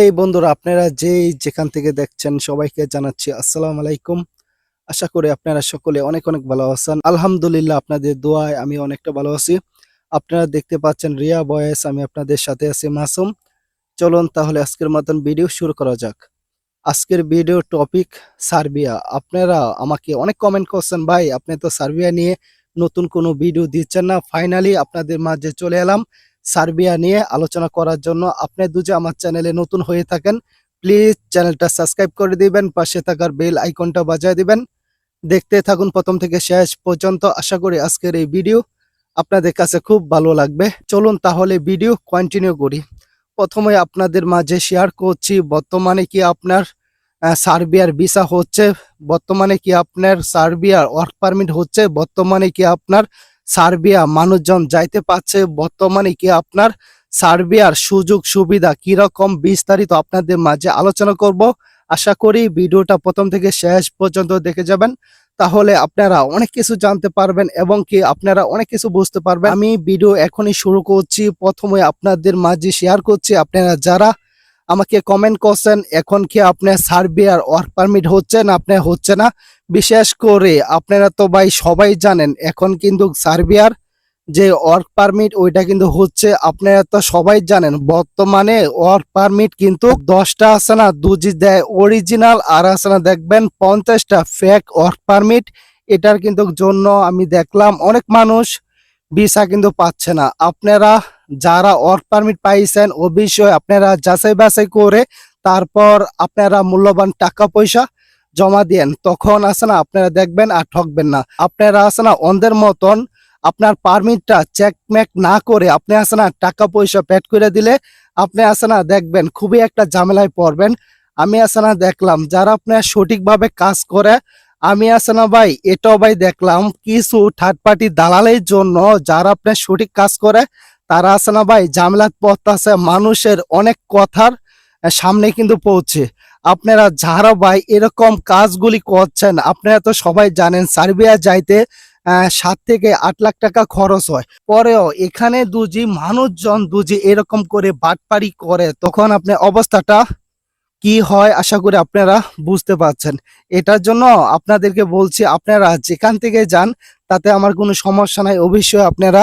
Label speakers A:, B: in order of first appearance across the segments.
A: এই বন্ধুরা, আপনারা যেই যেখান থেকে দেখছেন সবাইকে জানাচ্ছি আসসালামু আলাইকুম। আশা করি আপনারা সকলে অনেক অনেক ভালো আছেন। আলহামদুলিল্লাহ আপনাদের দোয়ায় আমি অনেকটা ভালো আছি। আপনারা দেখতে পাচ্ছেন রিয়া বয়েস, আমি আপনাদের সাথে আছি মাসুম। চলুন তাহলে আজকের মতন ভিডিও শুরু করা যাক। আজকের ভিডিও টপিক সার্বিয়া। আপনারা আমাকে অনেক কমেন্ট করছেন, ভাই, আপনি তো সার্বিয়া নিয়ে নতুন কোনো ভিডিও দিচ্ছেন না। ফাইনালি আপনাদের মাঝে চলে এলাম। সার্বিয়া নিয়ে আলোচনা করার জন্য আপনি দুজে আমার চ্যানেলে নতুন হয়ে থাকেন, প্লিজ চ্যানেলটা সাবস্ক্রাইব করে দিবেন, পাশে থাকার বেল আইকনটা বাজায় দিবেন। দেখতে থাকুন প্রথম থেকে শেষ পর্যন্ত, আশা করি আজকের এই ভিডিও আপনাদের কাছে খুব ভালো লাগবে। চলুন তাহলে ভিডিও কন্টিনিউ করি। প্রথমে আপনাদের মাঝে শেয়ার করছি, বর্তমানে কি আপনার সার্বিয়ার ভিসা হচ্ছে, বর্তমানে কি আপনার সার্বিয়ার ওয়ার্ক পারমিট হচ্ছে, বর্তমানে কি আপনার সার্বিয়া মানুষজন যাইতে পারছে। বর্তমানে কি আপনার সার্বিয়ার সুযোগ সুবিধা কীরকম বিস্তারিত আপনাদের মাঝে আলোচনা করব। আশা করি ভিডিওটা প্রথম থেকে শেষ পর্যন্ত দেখে যাবেন। তাহলে আপনারা অনেক কিছু জানতে পারবেন এবং কি আপনারা অনেক কিছু বুঝতে পারবেন। আমি ভিডিও এখনই শুরু করছি। প্রথমে আপনাদের মাঝে শেয়ার করছি। আপনারা যারা আমাকে কমেন্ট করছেন, এখন কি আপনার সার্বিয়ার ওয়ার্ক পারমিট হচ্ছে না আপনার হচ্ছে না? বিশেষ করে আপনারা তো ভাই সবাই জানেন, এখন কিন্তু সার্বিয়ার যে ওয়ার্ক পারমিট ওইটা কিন্তু হচ্ছে, আপনারা তো সবাই জানেন, বর্তমানে ওয়ার্ক পারমিট কিন্তু দশটা আছে না, দুজি দেয় অরিজিনাল আর আছে না, দেখবেন পঞ্চাশটা ফেক ওয়ার্ক পারমিট এটার কিন্তু জন্য আমি দেখলাম অনেক মানুষ ভিসা কিন্তু পাচ্ছে না। আপনারা যারা ওয়ার্ক পারমিট পাইছেন ও বিষয়ে আপনারা যাচাই বাছাই করে তারপর আপনারা মূল্যবান টাকা পয়সা জমা দেন তখন আছে না, আপনারা দেখবেন আর ঠকবেন না। আপনারা আছে না, অন্ধের মতন আপনার পারমিটটা চেক ম্যাক না করে আপনি আছে না, টাকা পয়সা পেড করে দিলে আপনি আছে না, দেখবেন খুবই একটা ঝামেলায় পড়বেন। আমি আছে না, দেখলাম যারা আপনার সঠিকভাবে কাজ করে, আমি আছে না ভাই, এটাও ভাই দেখলাম, কিছু থার্ড পার্টি দালালের জন্য যারা আপনার সঠিক কাজ করে তারা আছে না ভাই ঝামেলার পথ আছে মানুষের অনেক কথার সামনে কিন্তু পৌঁছে। আপনারা যারা ভাই এরকম কাজগুলি করছেন, আপনারা তো সবাই জানেন, সার্বিয়া যাইতে সাত থেকে আট লাখ টাকা খরচ হয়। পরেও এখানে দুজি মানুষজন দুজি এরকম করে বাটপারি করে, তখন আপনার অবস্থাটা কি হয় আশা করি আপনারা বুঝতে পারছেন। এটার জন্য আপনাদেরকে বলছি, আপনারা যেখান থেকে যান, তাতে আমার কোনো সমস্যা নাই। অবশ্যই আপনারা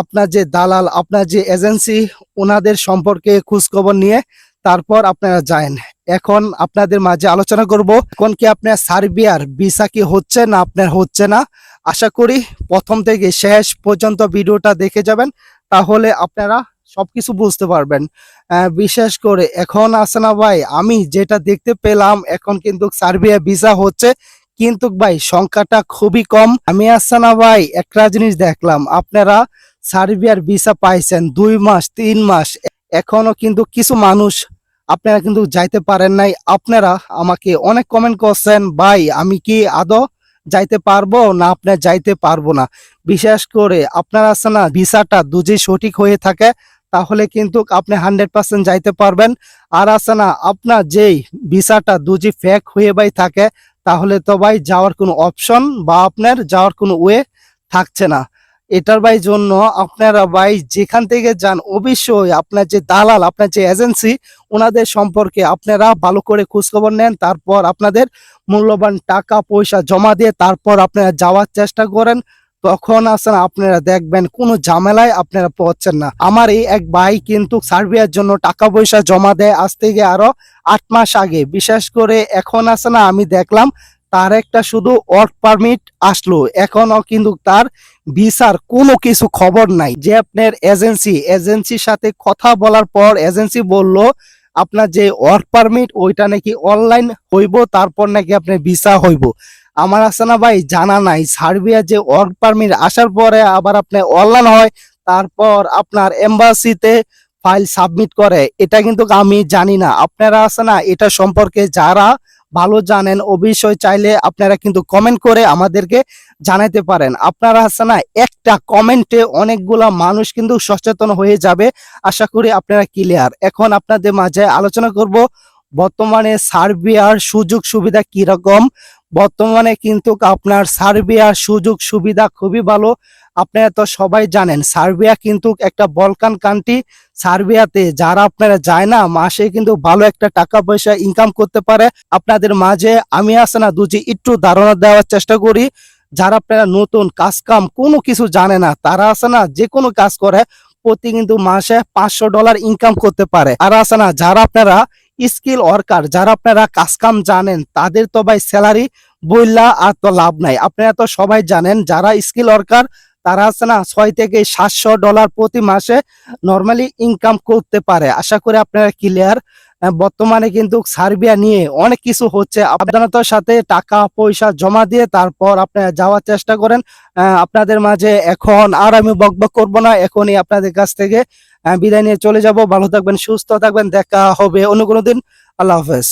A: আপনার যে দালাল, আপনার যে এজেন্সি, ওনাদের সম্পর্কে খোঁজখবর নিয়ে তারপর আপনারা যায়েন। এখন আপনাদের মাঝে আলোচনা করব, এখন কি আপনার সার্বিয়ার ভিসা কি হচ্ছে না আপনার হচ্ছে না? আশা করি প্রথম থেকে শেষ পর্যন্ত ভিডিওটা দেখে যাবেন, তাহলে আপনারা সবকিছু বুঝতে পারবেন। বিশেষ করে এখন আছে না ভাই, আমি যেটা দেখতে পেলাম, এখন কিন্তু সার্বিয়া ভিসা হচ্ছে কিন্তু ভাই, সংখ্যাটা খুবই কম। আমি আসছে না ভাই, একটা জিনিস দেখলাম। আপনারা সার্বিয়ার ভিসা পাইছেন দুই মাস, তিন মাস। এখনও কিন্তু কিছু মানুষ আপনারা কিন্তু যাইতে পারেন নাই। আপনারা আমাকে অনেক কমেন্ট করছেন, ভাই, আমি কি আদৌ যাইতে পারব না আপনার যাইতে পারব না? বিশেষ করে আপনার আছে না ভিসাটা দুজি সঠিক হয়ে থাকে, তাহলে কিন্তু আপনি হান্ড্রেড পার্সেন্ট যাইতে পারবেন। আর আছে না, আপনার যেই ভিসাটা দুজি ফেক হয়ে ভাই থাকে তাহলে তো ভাই যাওয়ার কোনো অপশন বা আপনার যাওয়ার কোনো ওয়ে থাকছে না। এটার ভাই জন্য আপনারা ভাই যেখান থেকে যান, অবশ্যই আপনার যে দালাল, আপনার যে এজেন্সি ওনাদের সম্পর্কে আপনারা ভালো করে খোঁজখবর নেন, তারপর আপনাদের মূল্যবান টাকা পয়সা জমা দিয়ে তারপর আপনারা যাওয়ার চেষ্টা করেন। তখন আসেন আপনারা দেখবেন কোনো ঝামেলায় আপনারা পড়ছেন না। আমার এই এক ভাই কিন্তু সার্বিয়ার জন্য টাকা পয়সা জমা দেয় আজ থেকে আরও আট মাস আগে। বিশেষ করে এখন আছে না, আমি দেখলাম তার একটা শুধু ওয়ার্ক পারমিট আসলো। এখনও কিন্তু তার ভিসার কোনো কিছু খবর নাই। যে আপনার এজেন্সি এজেন্সির সাথে কথা বলার পর এজেন্সি বলল, আপনার যে ওয়ার্ক পারমিট ওইটা নাকি অনলাইন হইব, তারপর নাকি আপনার ভিসা হইব। আমার আছে না ভাই, জানা নাই। সার্বিয়া যে ওয়ার্ক পারমিট আসার পরে আবার আপনার অনলাইন হয়, তারপর আপনার এম্বাসিতে ফাইল সাবমিট করে। এটা কিন্তু আমি জানি না। আপনারা আছে না, এটা সম্পর্কে যারা ভালো জানেন, অবশ্যই চাইলে আপনারা কিন্তু কমেন্ট করে আমাদেরকে জানাতে পারেন। আপনারা আছে না, একটা কমেন্টে অনেকগুলা মানুষ কিন্তু সচেতন হয়ে যাবে। আশা করি আপনারা ক্লিয়ার এখন আপনাদের মাঝে আলোচনা করব, বর্তমানে সার্বিয়ার সুযোগ সুবিধা কীরকম? বর্তমানে কিন্তু আপনার সার্বিয়ার সুযোগ সুবিধা খুবই ভালো। আপনারা তো সবাই জানেন, সার্বিয়া কিন্তু একটা বলকান কান্ট্রি সার্বিয়াতে যারা আপনারা যায় না, মাসে কিন্তু ভালো একটা টাকা পয়সা ইনকাম করতে পারে। আপনাদের মাঝে আমি আছে না, দুজি একটু ধারণা দেওয়ার চেষ্টা করি। যারা আপনারা নতুন কাজ কাম কোনো কিছু জানে না, তারা আছে না যে কোনো কাজ করে, প্রতি কিন্তু মাসে পাঁচশো ডলার ইনকাম করতে পারে। আর আছে না, যারা আপনারা স্কিল ওয়ার্কার যারা আপনারা কাজ কাম জানেন, তাদের তো ভাই স্যালারি বইলা আর তো লাভ নাই। আপনারা তো সবাই জানেন, যারা স্কিল ওয়ার্কার, তারা আছে না ছয় থেকে সাতশো ডলার প্রতি মাসে নর্মালি ইনকাম করতে পারে। আশা করি আপনারা ক্লিয়ার বর্তমানে কিন্তু সার্বিয়া নিয়ে অনেক কিছু হচ্ছে। সাবধানতার সাথে টাকা, পয়সা জমা দিয়ে তারপর আপনারা যাওয়ার চেষ্টা করেন। আপনাদের মাঝে এখন আর আমি বকবক করব না। এখনই আপনাদের কাছ থেকে বিদায় নিয়ে চলে যাব। ভালো থাকবেন, সুস্থ থাকবেন। দেখা হবে অন্য কোনো দিন। আল্লাহ হাফেজ।